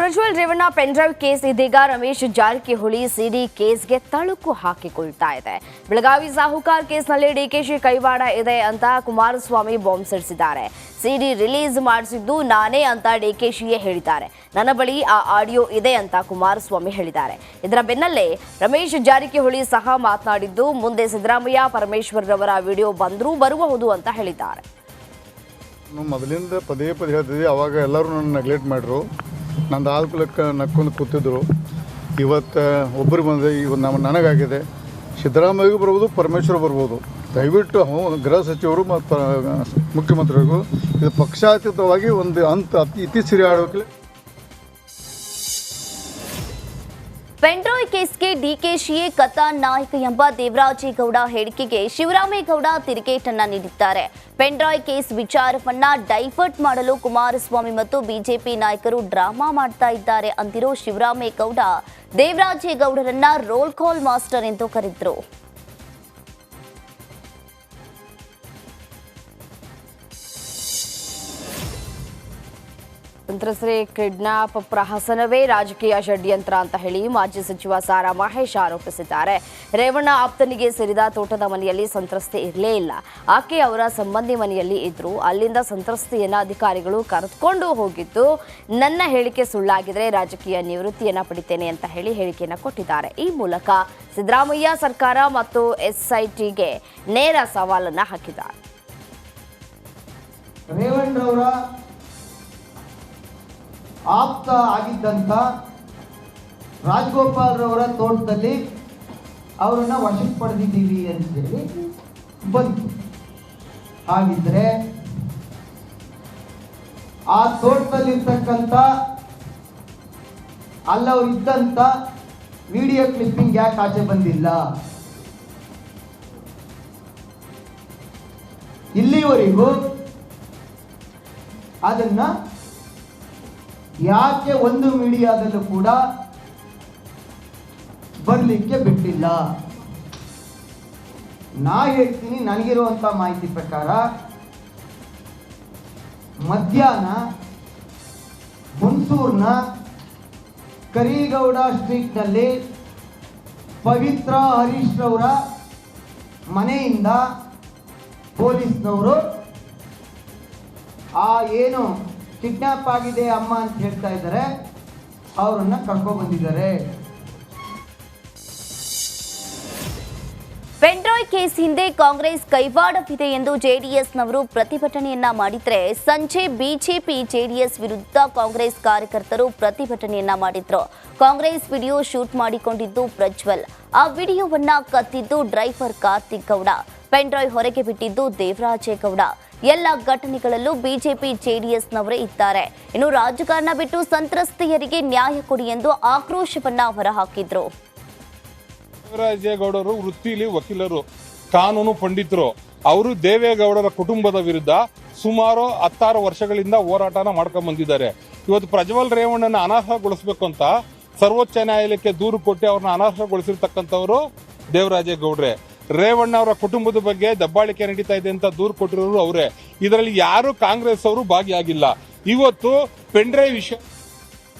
Prajwal Revanna pen drive case ಇದೀಗ ರಮೇಶ್ ಜಾರಕಿಹೊಳಿ ಸಿಡಿ ಕೇಸ್ಗೆ ತಳುಕು ಹಾಕಿಕೊಳ್ತಾ ಇದೆ. ಬೆಳಗಾವಿ ಸಾಹುಕಾರ್ ಕೇಸ್ನಲ್ಲಿ ಡಿಕೆಶಿ ಕೈವಾಡ ಇದೆ ಅಂತ ಕುಮಾರಸ್ವಾಮಿ ಬಾಂಬ್ ಸಿಡಿಸಿದ್ದಾರೆ. ಸಿಡಿ ರಿಲೀಸ್ ಮಾಡಿಸಿದ್ದು ನಾನೇ ಅಂತ ಡಿಕೆಶಿಯೇ ಹೇಳಿದ್ದಾರೆ. ನನ್ನ ಬಳಿ ಆ ಆಡಿಯೋ ಇದೆ ಅಂತ ಕುಮಾರಸ್ವಾಮಿ ಹೇಳಿದ್ದಾರೆ. ಇದರ ಬೆನ್ನಲ್ಲೇ ರಮೇಶ್ ಜಾರಕಿಹೊಳಿ ಸಹ ಮಾತನಾಡಿದ್ದು, ಮುಂದೆ ಸಿದ್ದರಾಮಯ್ಯ, ಪರಮೇಶ್ವರ್ರವರ ವಿಡಿಯೋ ಬಂದರೂ ಬರಬಹುದು ಅಂತ ಹೇಳಿದ್ದಾರೆ. ಮೊದಲಿಂದ ಪದೇ ಪದೇ ಹೇಳ್ತಿದ್ವಿ, ಅವಾಗ ಎಲ್ಲರೂ ನನ್ನ ನೆಗ್ಲೆಕ್ಟ್ ಮಾಡ್ರು. ನಂದು ಆಲ್ಕುಲಕ್ಕೆ ನಕ್ಕೊಂಡು ಕೂತಿದ್ರು. ಇವತ್ತು ಒಬ್ಬರು ಬಂದರೆ ಈಗ ನಮ್ಮ ನನಗಾಗಿದೆ. ಸಿದ್ದರಾಮಯ್ಯಗೂ ಬರ್ಬೋದು, ಪರಮೇಶ್ವರ ಬರ್ಬೋದು. ದಯವಿಟ್ಟು ಗೃಹ ಸಚಿವರು ಮತ್ತು ಮುಖ್ಯಮಂತ್ರಿಗಳಿಗೂ ಇದು ಪಕ್ಷಾತೀತವಾಗಿ ಒಂದು ಅಂತ ಅತಿ ಇತ್ತೀಚೆಗೆ ಆಡಬೇಕಲ್ಲಿ. ಕೇಸ್ಗೆ ಡಿಕೆಶಿಯೇ ಕಥಾ ನಾಯಕ ಎಂಬ ದೇವರಾಜೇಗೌಡ ಹೇಳಿಕೆಗೆ ಶಿವರಾಮೇಗೌಡ ತಿರುಗೇಟನ್ನ ನೀಡಿದ್ದಾರೆ. ಪೆಂಡ್ರಾಯ್ ಕೇಸ್ ವಿಚಾರವನ್ನ ಡೈವರ್ಟ್ ಮಾಡಲು ಕುಮಾರಸ್ವಾಮಿ ಮತ್ತು ಬಿಜೆಪಿ ನಾಯಕರು ಡ್ರಾಮಾ ಮಾಡ್ತಾ ಇದ್ದಾರೆ ಅಂದಿರೋ ಶಿವರಾಮೇಗೌಡ ದೇವರಾಜೇಗೌಡರನ್ನ ರೋಲ್ ಕಾಲ್ ಮಾಸ್ಟರ್ ಎಂದು ಕರೆದ್ರು. ಸಂತ್ರಸ್ತರೆ ಕಿಡ್ನಾಪ್ ಪ್ರಹಸನವೇ ರಾಜಕೀಯ ಷಡ್ಯಂತ್ರ ಅಂತ ಹೇಳಿ ಮಾಜಿ ಸಚಿವ ಸಾರಾ ಮಹೇಶ್ ಆರೋಪಿಸಿದ್ದಾರೆ. ರೇವಣ್ಣ ಆಪ್ತನಿಗೆ ಸೇರಿದ ತೋಟದ ಮನೆಯಲ್ಲಿ ಸಂತ್ರಸ್ತೆ ಇರಲೇ ಇಲ್ಲ. ಆಕೆ ಅವರ ಸಂಬಂಧಿ ಮನೆಯಲ್ಲಿ ಇದ್ರು. ಅಲ್ಲಿಂದ ಸಂತ್ರಸ್ತೆಯನ್ನ ಅಧಿಕಾರಿಗಳು ಕರೆದುಕೊಂಡು ಹೋಗಿದ್ದು, ನನ್ನ ಹೇಳಿಕೆ ಸುಳ್ಳಾಗಿದ್ರೆ ರಾಜಕೀಯ ನಿವೃತ್ತಿಯನ್ನ ಪಡಿತೇನೆ ಅಂತ ಹೇಳಿ ಹೇಳಿಕೆಯನ್ನ ಕೊಟ್ಟಿದ್ದಾರೆ. ಈ ಮೂಲಕ ಸಿದ್ದರಾಮಯ್ಯ ಸರ್ಕಾರ ಮತ್ತು ಎಸ್ಐಟಿಗೆ ನೇರ ಸವಾಲನ್ನ ಹಾಕಿದ್ದಾರೆ. ಆಪ್ತ ಆಗಿದ್ದಂಥ ರಾಜಗೋಪಾಲ್ರವರ ತೋಟದಲ್ಲಿ ಅವರನ್ನ ವಶಕ್ಕೆ ಪಡೆದಿದ್ದೀವಿ ಅಂತೇಳಿ ಬಂತು. ಹಾಗಿದ್ರೆ ಆ ತೋಟದಲ್ಲಿರ್ತಕ್ಕಂಥ ಅಲ್ಲವ್ರು ಇದ್ದಂಥ ವಿಡಿಯೋ ಕ್ಲಿಪ್ಪಿಂಗ್ ಯಾಕೆ ಆಚೆ ಬಂದಿಲ್ಲ? ಇಲ್ಲಿವರೆಗೂ ಅದನ್ನ ಯಾಕೆ ಒಂದು ಮೀಡಿಯಾದಲ್ಲೂ ಕೂಡ ಬರಲಿಕ್ಕೆ ಬಿಟ್ಟಿಲ್ಲ? ನಾ ಹೇಳ್ತೀನಿ ನನಗಿರುವಂಥ ಮಾಹಿತಿ ಪ್ರಕಾರ ಮಧ್ಯಾಹ್ನ ಹುಣಸೂರಿನ ಕರೀಗೌಡ ಸ್ಟ್ರೀಟ್ನಲ್ಲಿ ಪವಿತ್ರ ಹರೀಶ್ ರವರ ಮನೆಯಿಂದ ಪೊಲೀಸ್ನವರು ಆ ಏನು ಕಿಡ್ನಾಪ್ ಆಗಿದೆ ಅಮ್ಮ ಅಂತ ಹೇಳ್ತಾ ಇದ್ದಾರೆ. ಅವರನ್ನು ಕರ್ಕೊಬಂದಿದ್ದಾರೆ ಪೆಂಡ್ರಾಯ್ ಕೇಸ್ ಹಿಂದೆ ಕಾಂಗ್ರೆಸ್ ಕೈವಾಡವಿದೆ ಎಂದು ಜೆಡಿಎಸ್ನವರು ಪ್ರತಿಭಟನೆಯನ್ನ ಮಾಡಿದ್ರೆ ಸಂಜೆ ಬಿಜೆಪಿ ಜೆಡಿಎಸ್ ವಿರುದ್ಧ ಕಾಂಗ್ರೆಸ್ ಕಾರ್ಯಕರ್ತರು ಪ್ರತಿಭಟನೆಯನ್ನ ಮಾಡಿದ್ರು. ಕಾಂಗ್ರೆಸ್ ವಿಡಿಯೋ ಶೂಟ್ ಮಾಡಿಕೊಂಡಿದ್ದು ಪ್ರಜ್ವಲ್. ಆ ವಿಡಿಯೋವನ್ನ ಕತ್ತಿದ್ದು driver Karthik Gowda. Pen drive ಹೊರಗೆ ಬಿಟ್ಟಿದ್ದು ದೇವರಾಜೇಗೌಡ ಎಲ್ಲ ಘಟನೆಗಳಲ್ಲೂ ಬಿಜೆಪಿ ಜೆಡಿಎಸ್ನವರೇ ಇದ್ದಾರೆ. ಇನ್ನು ರಾಜಕಾರಣ ಬಿಟ್ಟು ಸಂತ್ರಸ್ತೆಯರಿಗೆ ನ್ಯಾಯ ಕೊಡಿ ಎಂದು ಆಕ್ರೋಶವನ್ನ ಹೊರಹಾಕಿದ್ರು. ದೇವರಾಜೇಗೌಡರು ವೃತ್ತಿಲಿ ವಕೀಲರು, ಕಾನೂನು ಪಂಡಿತರು, ಅವರು ದೇವೇಗೌಡರ ಕುಟುಂಬದ ವಿರುದ್ಧ ಸುಮಾರು ಹತ್ತಾರು ವರ್ಷಗಳಿಂದ ಹೋರಾಟನ ಮಾಡ್ಕೊಂಡ್ ಬಂದಿದ್ದಾರೆ. ಇವತ್ತು ಪ್ರಜ್ವಲ್ ರೇವಣ್ಣನ ಅನರ್ಹಗೊಳಿಸಬೇಕು ಅಂತ ಸರ್ವೋಚ್ಚ ನ್ಯಾಯಾಲಯಕ್ಕೆ ದೂರು ಕೊಟ್ಟು ಅವ್ರನ್ನ ಅನರ್ಹಗೊಳಿಸಿರ್ತಕ್ಕಂಥವ್ರು ದೇವರಾಜೇಗೌಡ್ರೆ ರೇವಣ್ಣ ಅವರ ಕುಟುಂಬದ ಬಗ್ಗೆ ದಬ್ಬಾಳಿಕೆ ನಡೀತಾ ಇದೆ ಅಂತ ದೂರು ಕೊಟ್ಟಿರೋರು ಅವರೇ. ಇದರಲ್ಲಿ ಯಾರು ಕಾಂಗ್ರೆಸ್ ಅವರು ಭಾಗಿಯಾಗಿಲ್ಲ. ಇವತ್ತು ಪೆಂಡ್ರೆ ವಿಷಯ